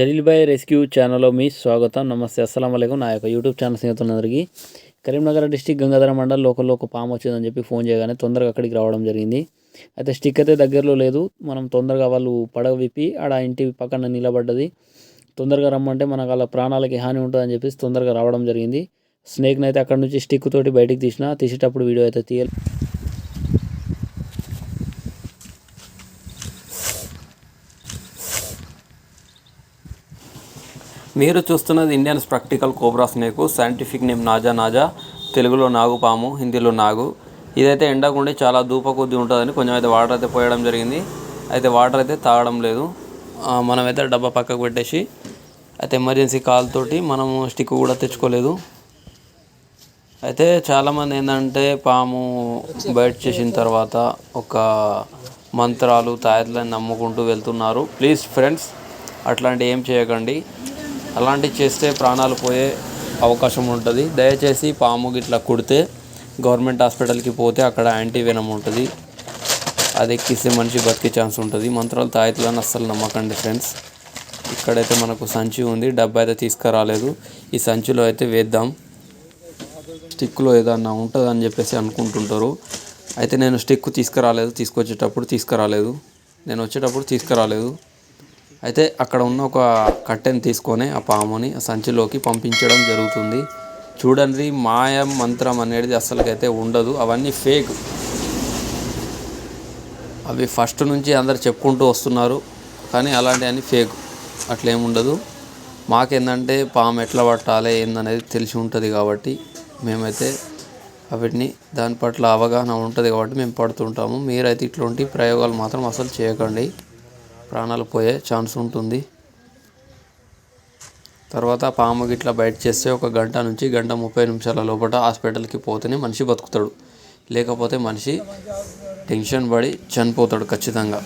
జలీల్బాయ్ rescue ఛానల్లో మీ స్వాగతం. నమస్తే. అస్సలం అయికం నా యొక్క యూట్యూబ్ ఛానల్ స్నేహితులందరికీ కరీంనగర్ డిస్టిక్ గంగాధర మండల్ లోకల్లో ఒక పాము వచ్చిందని చెప్పి ఫోన్ చేయగానే తొందరగా అక్కడికి రావడం జరిగింది. అయితే స్టిక్ అయితే దగ్గరలో లేదు. మనం తొందరగా వాళ్ళు పడవ విప్పి ఆడ ఇంటి పక్కన నిలబడ్డది. తొందరగా రమ్మంటే మనకు అలా ప్రాణాలకి హాని ఉంటుందని చెప్పేసి తొందరగా రావడం జరిగింది. స్నేక్ని అయితే అక్కడ నుంచి స్టిక్ తోటి బయటికి తీసిన తీసేటప్పుడు వీడియో అయితే తీయాలి. మీరు చూస్తున్నది Indians practical cobra snake scientific name Naja naja తెలుగులో నాగుపాము హిందీలో నాగు. ఇదైతే ఎండకుండి చాలా దూప కొద్ది ఉంటుందని కొంచెం అయితే వాటర్ అయితే పోయడం జరిగింది. అయితే వాటర్ అయితే తాగడం లేదు. మనమైతే డబ్బా పక్కకు పెట్టేసి అయితే ఎమర్జెన్సీ కాల్ తోటి మనము స్టిక్ కూడా తెచ్చుకోలేదు. అయితే చాలామంది ఏంటంటే పాము బయట చేసిన తర్వాత ఒక మంత్రాలు తాయత్లను నమ్ముకుంటూ వెళ్తున్నారు. ప్లీజ్ ఫ్రెండ్స్ అట్లాంటి ఏం చేయకండి. అలాంటివి చేస్తే ప్రాణాలు పోయే అవకాశం ఉంటుంది. దయచేసి పాము గిట్లా కుడితే గవర్నమెంట్ హాస్పిటల్కి పోతే అక్కడ యాంటీ వెనం ఉంటుంది. అది ఎక్కిస్తే మనిషి బతికే ఛాన్స్ ఉంటుంది. మంత్రాలు తాయత్లను అస్సలు నమ్మకండి ఫ్రెండ్స్. ఇక్కడైతే మనకు సంచి ఉంది. డబ్బా అయితే తీసుకురాలేదు. ఈ సంచిలో అయితే వేద్దాం. స్టిక్లో ఏదన్నా ఉంటుందని చెప్పేసి అనుకుంటుంటారు. అయితే నేను స్టిక్ తీసుకురాలేదు. తీసుకొచ్చేటప్పుడు తీసుకురాలేదు. నేను వచ్చేటప్పుడు తీసుకురాలేదు. అయితే అక్కడ ఉన్న ఒక కట్టెని తీసుకొని ఆ పాముని ఆ సంచిలోకి పంపించడం జరుగుతుంది. చూడండి మాయం మంత్రం అనేది అసలుకైతే ఉండదు. అవన్నీ ఫేక్. అవి ఫస్ట్ నుంచి అందరు చెప్పుకుంటూ వస్తున్నారు కానీ అలాంటివన్నీ ఫేక్. అట్లేముండదు మాకేందంటే పాము ఎట్లా పట్టాలి ఏందనేది తెలిసి ఉంటుంది కాబట్టి మేమైతే వాటిని దాని పట్ల అవగాహన ఉంటుంది కాబట్టి మేము పడుతుంటాము. మీరైతే ఇట్లాంటి ప్రయోగాలు మాత్రం అసలు చేయకండి. ప్రాణాలు పోయే ఛాన్స్ ఉంటుంది. తర్వాత పాము గిట్లా బయట చేస్తే ఒక గంట నుంచి గంట ముప్పై నిమిషాల లోపల హాస్పిటల్కి పోతేనే మనిషి బతుకుతాడు. లేకపోతే మనిషి టెన్షన్ పడి చనిపోతాడు ఖచ్చితంగా.